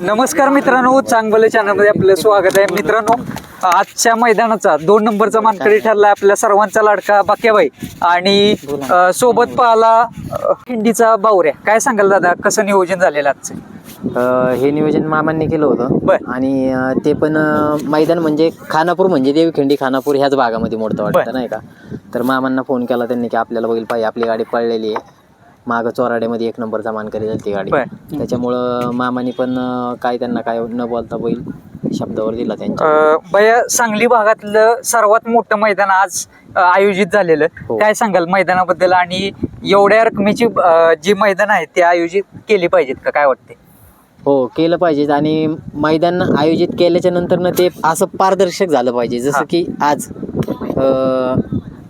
नमस्कार मित्रांनो चांगलं चॅनलमध्ये आपलं स्वागत आहे. मित्रांनो आजच्या मैदानाचा दोन नंबरचा मानकरी ठरला आपल्या सर्वांचा लाडका बाक्याबाई. आणि अ, सोबत पाहला हिंडीचा बावऱ्या. काय सांगाल दादा कसं नियोजन झालेलं आजचं? अ, हे नियोजन मामांनी केलं होतं. बर. आणि अ, ते पण अ, मैदान म्हणजे खानापूर म्हणजे देवखिंडी खानापूर ह्याच भागामध्ये मोडतं बर. वाटतं नाही का? तर मामांना फोन केला त्यांनी की आपल्याला बघील पाहिजे आपली गाडी पळलेली आहे. मागं चोराड्यामध्ये एक नंबरचा मानकरी झाली ती गाडी. बर. त्याच्यामुळं मामानी पण अ, काय त्यांना काय न बोलता बैल शब्दावर दिला त्यांच्या. अ, सांगली भागातलं सर्वात मोठं मैदान आज अ, आयोजित झालेलं. हो. काय सांगाल मैदानाबद्दल? आणि एवढ्या रकमेची अ, जी मैदान आहेत ते आयोजित केली पाहिजेत का? काय वाटते हो केलं पाहिजे आणि मैदान आयोजित केल्याच्यानंतर ना ते असं पारदर्शक झालं पाहिजे. हा. जसं की आज अ,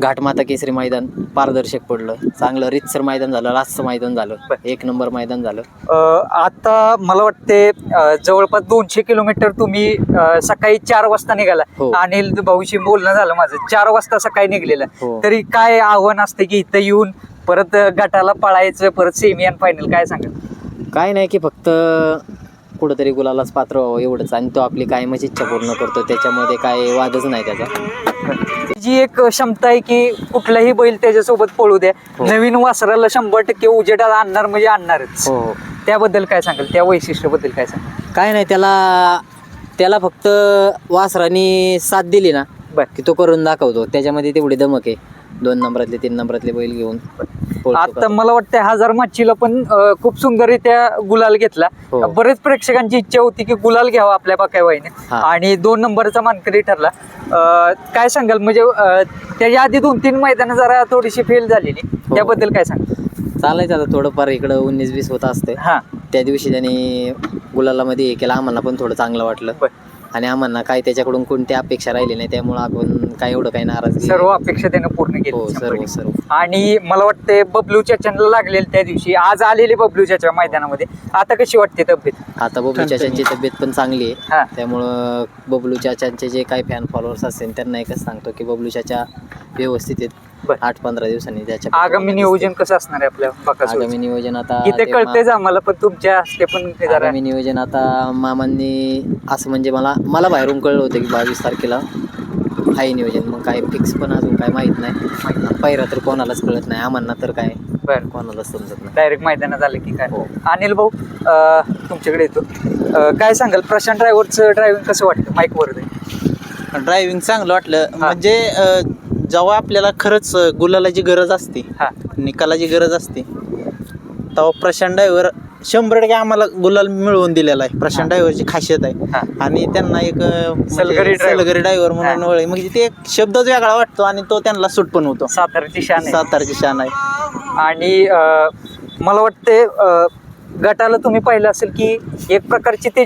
घाटमाता केसरी मैदान पारदर्शक पडलं. चांगलं रितसर मैदान झालं रास्त मैदान झालं. एक नंबर मैदान झालं. अ, आता मला वाटते अ, जवळपास दोनशे किलोमीटर तुम्ही अ, सकाळी चार वाजता निघाला. हो. अनिल भाऊशी बोलणं झालं माझं. चार वाजता सकाळी निघलेलं. हो. तरी काय आव्हान असते की इथं येऊन परत गटाला पळायचं परत सेमी आणि फायनल काय सांगाल? काय नाही की फक्त कुठंतरी गुलालाच पात्र व्हावं एवढंच. आणि तो आपली कायमच इच्छा पूर्ण करतो. त्याच्यामध्ये काय वादच नाही त्याचा. जी एक क्षमता आहे की कुठलाही बैल त्याच्यासोबत पळू द्या. हो. नवीन वासराला शंभर टक्के उजेडात आणणार म्हणजे आणणारच. हो हो. त्याबद्दल काय सांगाल? त्या वैशिष्ट्याबद्दल काय सांगाल? काय नाही त्याला त्याला फक्त वासरानी साथ दिली ना की तो करून दाखवतो. त्याच्यामध्ये तेवढी दमक आहे. दोन नंबरातले तीन नंबरातले बैल घेऊन. आता. मला वाटतं हजार माचीला पण खूप सुंदररित्या गुलाल घेतला हो. बरेच प्रेक्षकांची इच्छा होती की गुलाल घ्यावा आपल्या बाकाबाईने हा. आणि दोन नंबरचा मानकरी ठरला काय सांगाल म्हणजे त्याच्या आधी दोन तीन मैदानं जरा थोडीशी फेल झालेली हो. त्याबद्दल काय सांगाल चालायचं आता थोडंफार इकडं उन्नीस वीस होत असते हा त्या दिवशी त्यांनी गुलालामध्ये हे केलं आम्हाला पण थोडं चांगलं वाटलं. आणि आम्हाला काही त्याच्याकडून कोणती अपेक्षा राहिली नाही त्यामुळे आपण काय एवढं काही नाराज सर्व अपेक्षा त्यानं पूर्ण हो केली शंभर सर्व. सर्व. आणि मला वाटते बबलू चाचांना लागलेले त्या दिवशी आज आलेले बबलू चाचा मैदानामध्ये. आता कशी वाटते तब्येत? आता बबलू चाचांची तब्येत पण चांगली हा. आहे त्यामुळं बबलू चाचांचे जे काही फॅन फॉलोअर्स असतील त्यांना एकच सांगतो की बबलू चाचा व्यवस्थित बर. आठ पंधरा दिवसांनी त्याच्या आगामी नियोजन कसं असणार आहे आपल्या आगामी नियोजन आता इथे ते कळतेच आम्हाला पण तुमच्या हस्ते पण ते मा- जरा आगामी नियोजन आता मामांनी असं म्हणजे मला मला बाहेरून कळलं होतं की बावीस तारखेला आहे नियोजन. मग काय फिक्स पण अजून काय माहीत नाही. पहिरा तर कोणालाच कळत नाही. आम्हाला तर काय? बरं. कोणालाच समजत नाही. डायरेक्ट मैदानात आलं की काय? हो. अनिल भाऊ अं, तुमच्याकडे येतो. अं, काय सांगाल? प्रशांत ड्रायव्हरचं ड्रायव्हिंग कसं वाटतं? माईक वर ड्रायव्हिंग चांगलं वाटलं. म्हणजे अ, जेव्हा आपल्याला खरंच गुलालाची गरज असते हा. निकालाची गरज असते तेव्हा प्रशांत ड्रायव्हर शंभर टक्के आम्हाला गुलाल मिळवून दिलेला आहे. प्रशांत ड्रायव्हरची खासियत आहे. आणि त्यांना एक म्हणजे सलगरी driver. सलगरी ड्रायव्हर म्हणून. ओळख म्हणजे ते एक शब्दच वेगळा वाटतो आणि तो त्यांना सूट पण होतो. सातारची शान आहे. सातारची शान आहे. आणि अं, मला वाटते अं, गटाला तुम्ही पाहिलं असेल की एक प्रकारची ते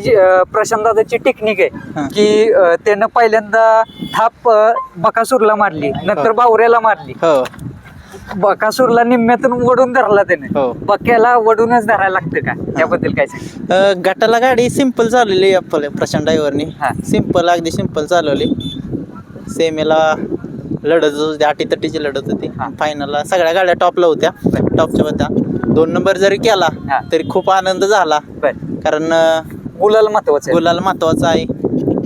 प्रशांत दादाची टेक्निक आहे. की त्यानं पहिल्यांदा थाप बकासूरला मारली नंतर बावऱ्याला मारली. हो. बकासूरला निम्म्यातून वडून धरला त्याने. हो. बक्याला वडूनच धरायला लागतं का? त्याबद्दल काय गटाला गाडी सिंपल चालवली प्रशांत ड्रायव्हरनी. हा. सिंपल अगदी सिंपल चालवली. सेमीला लढत होती अटी तटीची लढत होती. फायनलला सगळ्या गाड्या टॉपला होत्या टॉपच्या होत्या दोन नंबर जरी केला. तरी खूप आनंद झाला कारण गुलाल महत्वाचं. गुलाल महत्त्वाचा आहे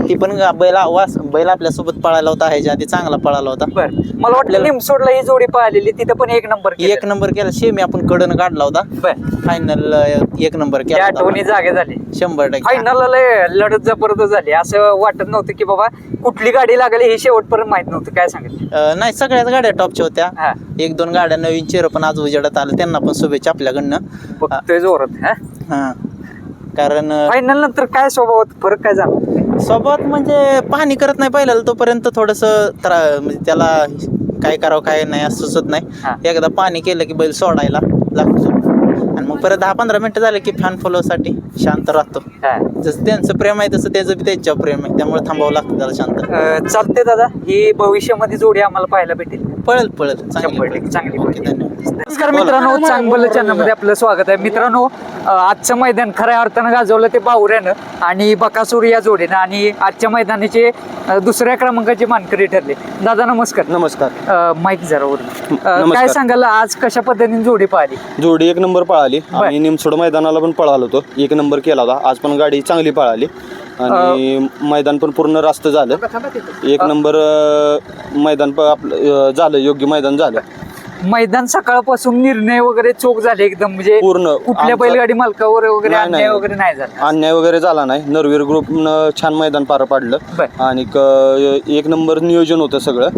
ती पण बैल वास बैल आपल्यासोबत पळाला होता ह्याच्या आधी चांगला पळाला होता. बर. मला वाटलं निमसोडला ही जोडी पाहिलेली तिथं पण एक नंबर. एक नंबर केला. सेमी आपण कडन काढला होता. बर. फायनल एक नंबर त्या केला आठवणी होता. जागे झाले. शंभर टक्के. फायनलला लय लढत जबरदस्त झाली. असं वाटत नव्हतं की बाबा कुठली गाडी लागली हे शेवटपर्यंत माहीत नव्हतं. काय सांगितलं? अ, नाही सगळ्याच गाड्या टॉपच्या होत्या. हा. एक दोन गाड्या नवीन चेहरा पण आज उजेडात आलं. त्यांना पण शुभेच्छा आपल्याकडनं. बघतोय जोरात हा? हा. कारण अ, फायनल नंतर काय स्वभावात फरक काय झाला? सोबत म्हणजे पाहणी करत नाही पहिल्याला तोपर्यंत थोडस म्हणजे त्याला काय करावं काय नाही असं सुचत. नाही एकदा पाणी केलं की बैल सोडायला लागतो परत दहा पंधरा मिनिटं झाले की फॅन फॉलोसाठी शांत राहतो. हा. जसं त्यांचं प्रेम आहे तसं त्याचं बी त्यांच्यावर प्रेम आहे. त्यामुळे थांबावं लागतं त्याला शांत. अं, चालते दादा. ही भविष्यामध्ये जोडी आम्हाला पाहायला भेटेल. पळेल पळेल. चांगली शंभर पळेल. टक्के चांगली ओके, पळेल. धन्यवाद. नमस्कार मित्रांनो चांगलं चॅनलमध्ये आपलं स्वागत आहे. मित्रांनो अं, आजचं मैदान खऱ्या अर्थानं गाजवलं ते बावऱ्यानं आणि बकासूर या जोडीनं आणि आजच्या मैदानाचे अं, दुसऱ्या क्रमांकाचे मानकरी ठरले. दादा नमस्कार. नमस्कार. अं, माईक जरा वरून. अं, काय. सांगाल आज कशा पद्धतीने जोडी पाहिली? जोडी एक नंबर पळाली. आणि निमसोड मैदानाला पण पळालो होतो. एक नंबर केला होता. आज पण गाडी चांगली पळाली. आणि मैदान पण पूर्ण रास्त झालं. एक नंबर अं, मैदान प- आपलं अं, झालं. योग्य मैदान झालं. मैदान सकाळपासून निर्णय वगैरे चोख झाले एकदम म्हणजे पूर्ण. कुठल्या आमचा- बैलगाडी मालकावर वगैरे नाही, अन्याय नाही. वगैरे नाही झाला. अन्याय वगैरे झाला नाही. नरवीर ग्रुपनं छान मैदान पार पाडलं. बर. आणि क- एक नंबर नियोजन होतं सगळं.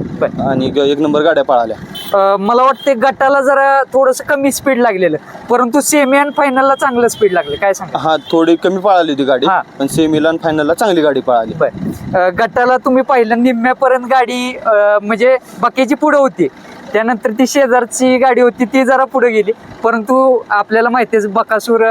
आणि एक नंबर गाड्या पळाल्या. अं, मला वाटते गटाला जरा थोडस कमी स्पीड लागलेलं. परंतु सेमी आणि फायनलला चांगलं स्पीड लागलं. काय सांगा हा थोडी कमी पळाली होती गाडी. हा. पण सेमीला आणि फायनलला चांगली गाडी पळाली. बर. अं, गटाला तुम्ही पाहिलं निम्म्यापर्यंत गाडी अं, म्हणजे बाकीची पुढे होती. त्यानंतर ती शेजारची गाडी होती ती जरा पुढे गेली. परंतु आपल्याला माहितीच बकासूर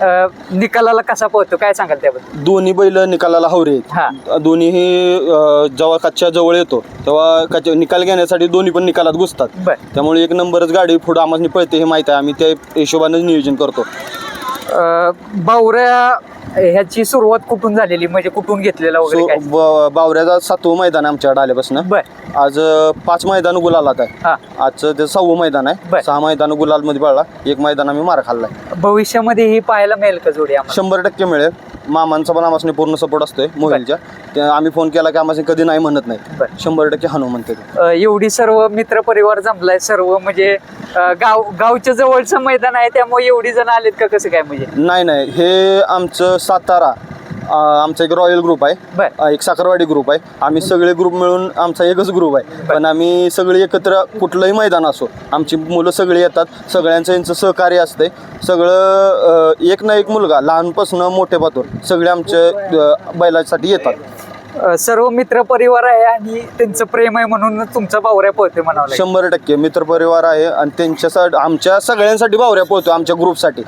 अं, निकालाला कसा पोहतो काय सांगाल त्याबद्दल? दोन्ही बैल निकालाला हवरे हा. अं, जेव्हा कच्च्या जवळ येतो तेव्हा कच्च्या निकाल घेण्यासाठी दोन्ही पण निकालात घुसतात. बर. त्यामुळे एक नंबरच गाडी पुढे आम्हाला पळते हे माहिती आहे. आम्ही त्या हिशोबाने नियोजन करतो. बावऱ्या ह्याची सुरुवात कुठून झालेली? म्हणजे कुठून घेतलेला वगैरे काय? बावऱ्याचा सातवं मैदान आहे आमच्याकडे आल्यापासून बर. आज अं, पाच मैदान गुलालात आहे. हा. आजचं ते सहावं मैदान बर. आहे सहा मैदान गुलाल मध्ये पळला. एक मैदान आम्ही मार खाल्लाय भविष्यामध्ये ही पाहायला मिळेल का जोडी आम्हाला? शंभर टक्के मिळेल. मामांचा पण आम्हाला पूर्ण सपोर्ट असतोय मोबाईलच्या ते आम्ही फोन केला की आम्हाला कधी नाही म्हणत नाही. शंभर टक्के हाणू म्हणते ते. अ, एवढी सर्व मित्र परिवार जमलाय सर्व म्हणजे अ, गाव गावच्या जवळचं मैदान आहे त्यामुळे एवढी जण आलेत का? कसं काय म्हणजे? नाही नाही. हे आमचं सातारा अं, आमचा एक रॉयल ग्रुप आहे. बर. अं, एक साखरवाडी ग्रुप आहे. आम्ही सगळे ग्रुप मिळून आमचा एकच ग्रुप आहे. पण आम्ही सगळे एकत्र कुठलंही मैदान असो आमची मुलं सगळी येतात. सगळ्यांचं यांचं सहकार्य असते सगळं अं, एक ना एक मुलगा लहानपासून मोठेपातून सगळे आमचे अं, बैलासाठी येतात. सर्व मित्र परिवार आहे आणि त्यांचं प्रेम आहे म्हणून तुमचा बावऱ्या पळतोय म्हणावं लागेल. शंभर टक्के मित्रपरिवार आहे आणि त्यांच्यासाठी आमच्या सगळ्यांसाठी बावऱ्या पोहतो आमच्या ग्रुपसाठी.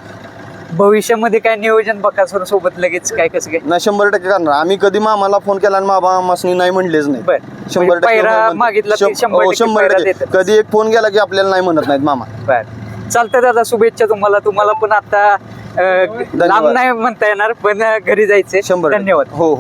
भविष्यामध्ये काय नियोजन बकासूर सोबत लगेच काय कसं काय? ना शंभर टक्के करणार. आम्ही कधी मामाला फोन केला आणि मामा मामासनी नाही म्हणलेच नाही. बर. शंभर म्हणजे टक्के पायरा. मागितला शं- शंभर हो, टक्के शंभर पायरा टक्के. देतात. कधी एक फोन गेला की आपल्याला नाही म्हणत नाहीत मामा. बर. चालतंय दादा शुभेच्छा तुम्हाला. तुम्हाला पण आता अ, लांब नाही म्हणता येणार पण अ, घरी जायचंय. शंभर टक्के. धन्यवाद. हो हो.